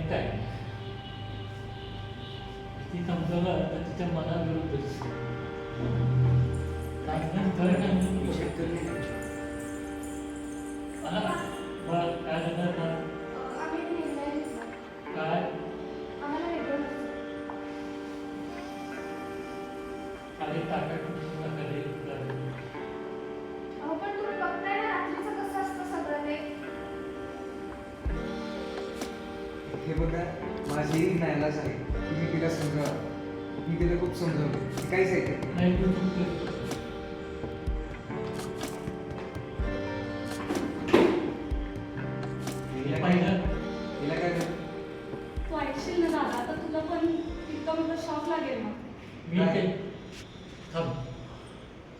काय नाही. ती समजवलं तर तिच्या मनाविरुद्धच चांगलं स्थळ नाही. मला नायलाच आहे. तुम्ही तिला समजावा. मी तिला खूप समजावलं. काहीच ऐकत नाही. नाही तू तर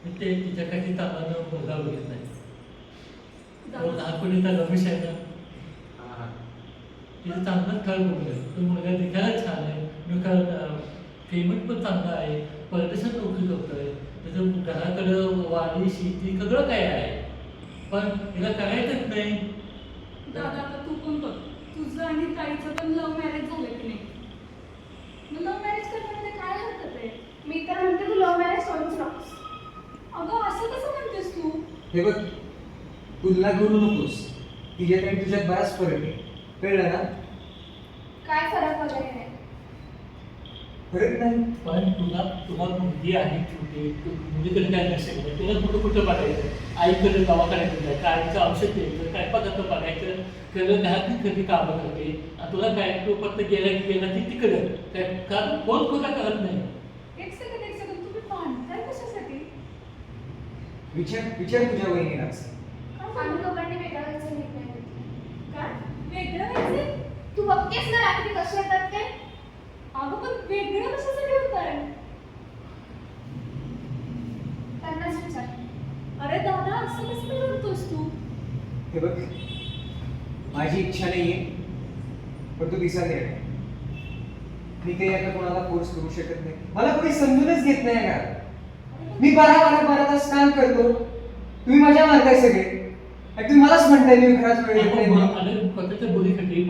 मी मी तिच्या काही तापानं मुलगा बघित नाही तो दादा, लहानपणीचा रमेश आहे ना. तिचं चांगलंच खेळ बघलं तो मुलगा दिसायला छान आहे. मी कारण पेमेंट पण चांगलं आहे. परदेशात नोकरी करतोय. त्याचं घराकडं वाडी शेती सगळं काय आहे. पण तिला करायचंच नाही. दादा आता तू पण बघ? तुझं आणि ताईचं पण लव्ह मॅरेज झालं की नाही? मग लव्ह मॅरेज करण्यामध्ये काय हरकत आहे? मी तर म्हणते तू लव्ह मॅरेज सोडूच नकोस. अगं असं कसं म्हणतेस तू? हे बघ तुलना करू नकोस. तिच्यात आणि तुझ्यात बराच फरक आहे. कळलं ना? काय फरक वगैरे नाही फरक नाही. पण तुला तुला मुलगी आहे छोटी मुलीकडे काय लक्ष नाही? तुला कुठं कुठं बघायचं? आईकडे दवाखान्यात जायचं आईचं औषध द्यायचं काय पदार्थ बघायचं? त्याला घरातली कधी कामं करते? तुला काय तू फक्त गेला की गेला की तिकडे? काय कारण कोण कोणा करत नाही? एक सेकंड एक सेकंड तुम्ही भांडताय कशासाठी? विचार विचार तुझ्या वहिनीलाच. कसे येतात ते? अगं पण वेगळं कशासाठी होताय? त्यांनाच विचार. अरे दादा असं कसं करतोस तू? हे बघ माझी इच्छा नाहीये पण तू दिसा दे मी काही आता कोणाला फोर्स करू शकत नाही. मला कोणी समजूनच घेत नाही का मी बारा बारा बारा तास काम करतो. तुम्ही माझ्या मारताय सगळे. तुम्ही मलाच म्हणताय मी घरात वेळ देत नाही.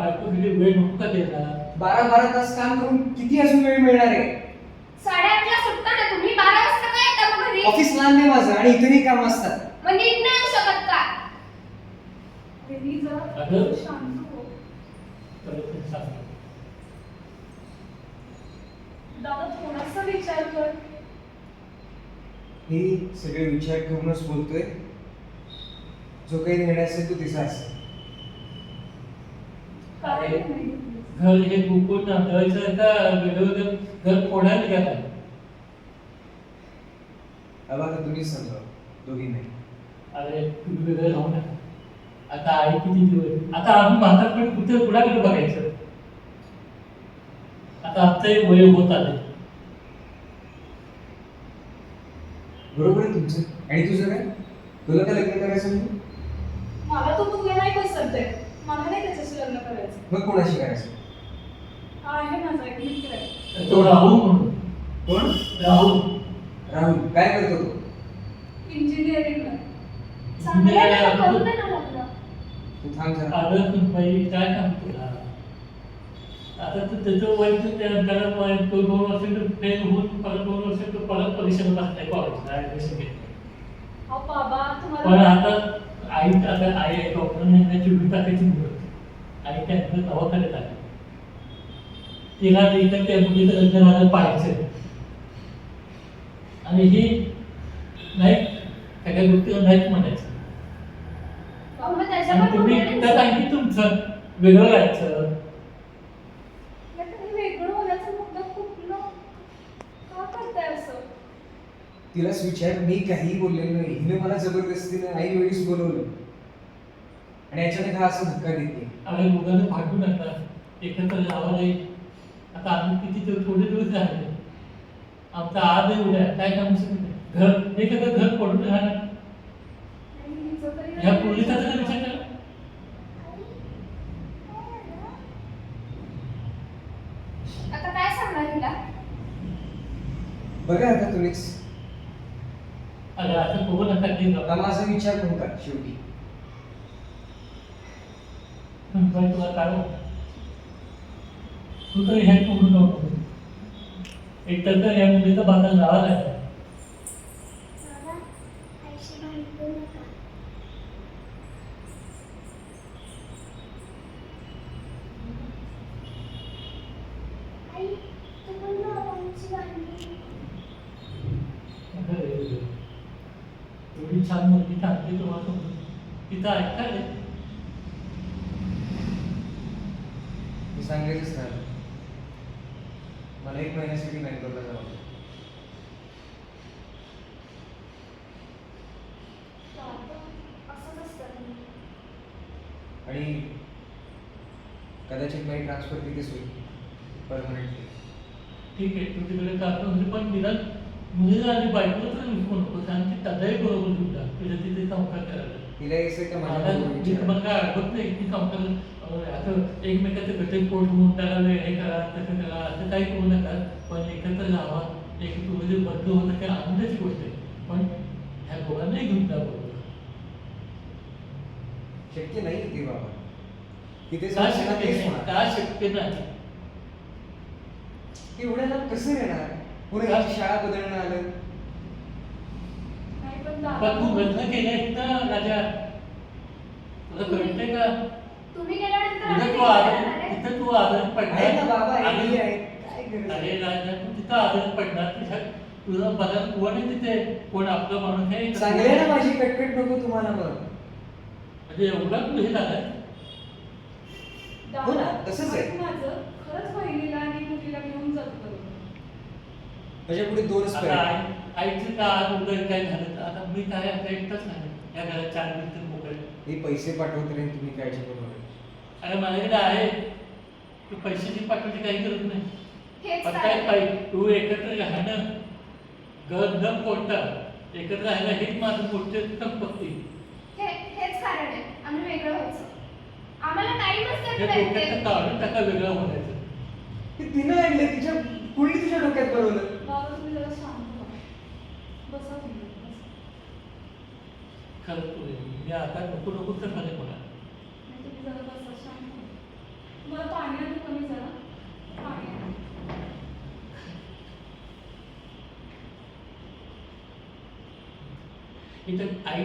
मुलीसाठी बायकोसाठी वेळ नको का द्यायला बारा बारा तास काम करून किती अजून वेळ मिळणार आहे? साडेआठला सुटता ना तुम्ही? बारा वाजता काय येता मग घरी? ऑफिस लहान नाही माझं आणि इतरही काम असतात. मग नीट नाही येऊ शकत का? वेणी जरा अगं. शांत हो. तर ते सांगतो. दादा थोडासा विचार कर. हे सगळे विचार करूनच बोलतोय. जो काही निर्णय असेल तो तिचा असेल. घर हे कुकुट का वेगवेगळं घर फोडायला गेला अबा आता तुम्हीच समजा दोघी नाही. अरे तुम्ही वेगळं राहू नका. आता आई किती दिवस आता आम्ही म्हातारपणे कुठे कुणाकडे बघायचं? आता आमचंही वय होत आले बरोबर आहे तुमचं. आणि तुझं काय? तुला काय लग्न करायचं नाही? मला तो मुलगा नाही पसंत आहे मला नाही त्याच्याशी लग्न करायचं? मग कोणाशी करायचं? आहे माझा एक मित्र आहे. तो राहुल म्हणून. कोण? राहुल. राहुल काय करतो तो? इंजिनिअरिंगला चांगलं आहे ना, करू दे ना लग्न. तू थांब जरा. आदर बाई काय सांगतो तुला? आता तर त्याचं वय तर त्या- त्याला वय तो दोन वर्ष फेल होऊन परत दोन वर्ष तो परत परीक्षेला बसलाय कॉलेजला ऍडमिशन घेतलं. अहो बाबा पण तुम्हाला आता आई आता आई आहे डॉक्टरने चिडून टाकायची होती आणि त्यांचं दवाखान्यात आले. तिला इथं त्या मुलीचं लग्न झालं पाहायचं. आणि ही नाही सगळ्या गोष्टी नाहीच म्हणायचं. तुम्ही त्यात आणखी तुमचं वेगळं राहायचं नाही, पण हे वेगळं होण्याचा मुद्दा खूप न का करताय असं तिलाच विचार मी काही बोललेलो नाही. हिने मला जबरदस्तीने आई वेळीच बोलवलं. आणि अचानक हा असा धक्का देते. आम्ही मुलांना भांडू नका. एकत्र राहावं नाही. आता आम्ही किती थोडे दिवस राहिले आमचा आज आहे उद्या. काय काम शकत घर. एखादं घर पडून राहणार. आणि ह्या पोलिसाचा विचार करा आता काय सांगणार हिला? बघा आता तुम्हीच अरे असं करू नका की आता माझा विचार करू का शेवटी? तुला काय? तू तर ह्या करू नको एक तर या मुलीचा बाधा लावा आहे दादा आईशी भांडू नका आई तू पण बाबांची भांडी एवढी छान मुलगी चांगली तुम्हाला तिथं ऐकता रे मी सांगायचंच नाही. मला एक महिन्यासाठी बँगलोरला जावं आणि कदाचित माझी ट्रान्सफर तिथेच होईल परमनंटली ठीक आहे तू तिकडे म्हणजे पण निदान मुलीला आणि बायकोला तर विसरू नको सांग की दादाही बरोबर तुझा तुझ्या तिथे संसार करायला. तिला यायचं का मला आठवत नाही की संसार अं, असं एकमेकाचे घटक पोट म्हणून त्याला हे करा तसं करा असं काही करू नका. पण एकत्र राहा. एक तुझं जे बदल होतं ते आनंदाची गोष्ट आहे. पण ह्या दोघांनाही घेऊन जा शक्य नाही ते बाबा. तिथे का शक्य नाही. का शक्य नाही? एवढ्या लांब कसं येणार? पुढे शाळा बदलणं आलं. पण तू दादा लग्न केलंयस ना राजा. तुला कळतंय का? तुम्ही गेल्यानंतर तू आदर. तिथं तू आदर आहे ना बाबा पडणार ऐकली आणि- आहे. काय गरज अरे? राजा तू तिथं आदर पडणार. तुला बघा कोण आहे तिथे? कोण आपला माणूस आहे? चांगली ना माझी कटकट नको तुम्हाला मग म्हणजे एवढा तू हे झालाय हो ना, दादा तसंच आहे. ऐक माझं. खरंच बहिणीला आणि मुलीला घेऊन जातो बरोबर. माझ्या पुढे दोनच आईचं का आज उदय काय झालं? मी काय एकटाच नाही. या घरात चार मिनिटं मोकळे मी पैसे पाठवत राहीन तुम्ही काळजी करू नका अरे माझ्याकडे आहे. तू पैशाची पाठवायची काही गरज नाही. हेच काय? आहे. पाहिजे? तू एकत्र राहणं घर न फोडता एकत्र राहायला हेच माझं मोठे संपत्ती हे हेच कारण आहे. आम्ही वेगळं व्हायचं. आम्हाला टाइमच हे देत नाही डोक्यात ते. काढून टाका वेगळं म्हणायचं. ते तिनं आणले तिच्या कुणी तुझ्या डोक्यात बनवलं बाबा तुम्ही जरा शांत तू मी आता नको नको तर व्हा. मला. इथं आई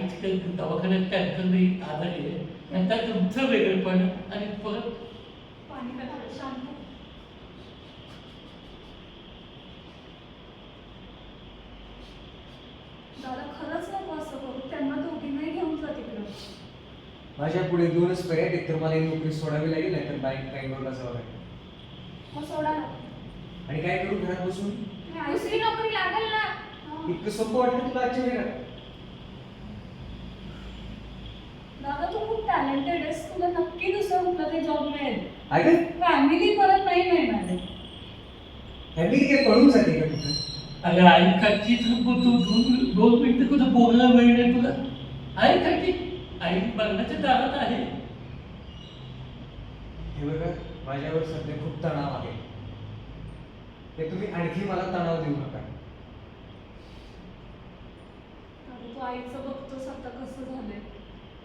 दवाखान्यात कॅन्सर नाही आजारी आहे. त्यात तुमचं वेगळेपण आणि परत पाणी शांत व्हा. दादा खरंच नको असं करू त्यांना दोघींनाही घेऊन जा तिकडं माझ्या पुढे दोनच पर्याय आहेत. एक तर मला ही नोकरी सोडावी लागेल नाही तर बँक बँगलोरला जावं लागेल. मग सोडा ना. आणि काय करू घरात बसून? दुसरी नोकरी लागेल ना. हा. इतकं सोपं वाटतं तुला आजच्या दादा तू खूप टॅलेंटेड आहेस. तुला नक्की दुसरं कुठलं तरी जॉब मिळेल. अगं? फॅमिली परत नाही मिळणार. फॅमिली काय पळून जाते का कुठं? अरे आई काची तू तू दोन दोन मिनिटं कुठं बोलायला वेळ नाही तुला. आई काची आई बघण्याच्या दारात आहे. हे बघा माझ्यावर सध्या खूप तणाव आहे. ते तुम्ही आणखी मला तणाव देऊ नका. दादा तू आईचं बघतोस आता कसं झालंय.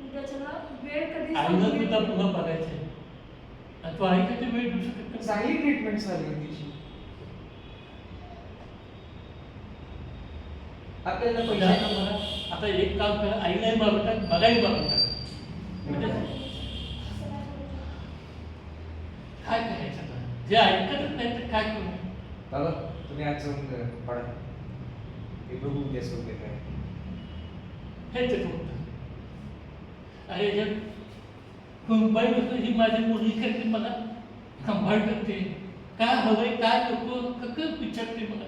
उद्याच्याला वेळ कधी आईला सांगू सुद्धा येत तुला नाही. बघायचंय. आणि तू आई कधी वेळ देऊ शकत नाही. चांगली ट्रीटमेंट झाली होती तिची. आपल्याला मला आता एक काम करा आईलाही मारून टाक मलाही मारून टाक. म्हणजे काय करायचं आता? जे ऐकतच नाही तर काय करू? बाबा तुम्ही आज जाऊन पडा. ते बघू उद्या सोबत काय. हे ते होतं अरे जर मुंबई बसून ही माझी मुली करते मला. सांभाळ करते. काय हवंय काय नको विचारते मला?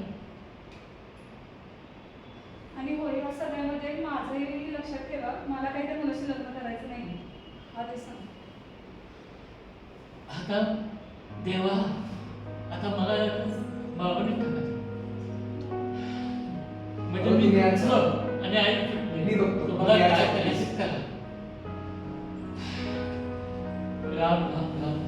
आणि या सगळ्यामध्ये माझंही लक्षात ठेवा मला काही त्या मुलाशी लग्न करायचं नाही आधी सांग आता देवा आता मला बाबाने म्हणजे हो, मी चुकलो आणि आई. मी बघतो. आज- काय करायचं? करा राम राम राम.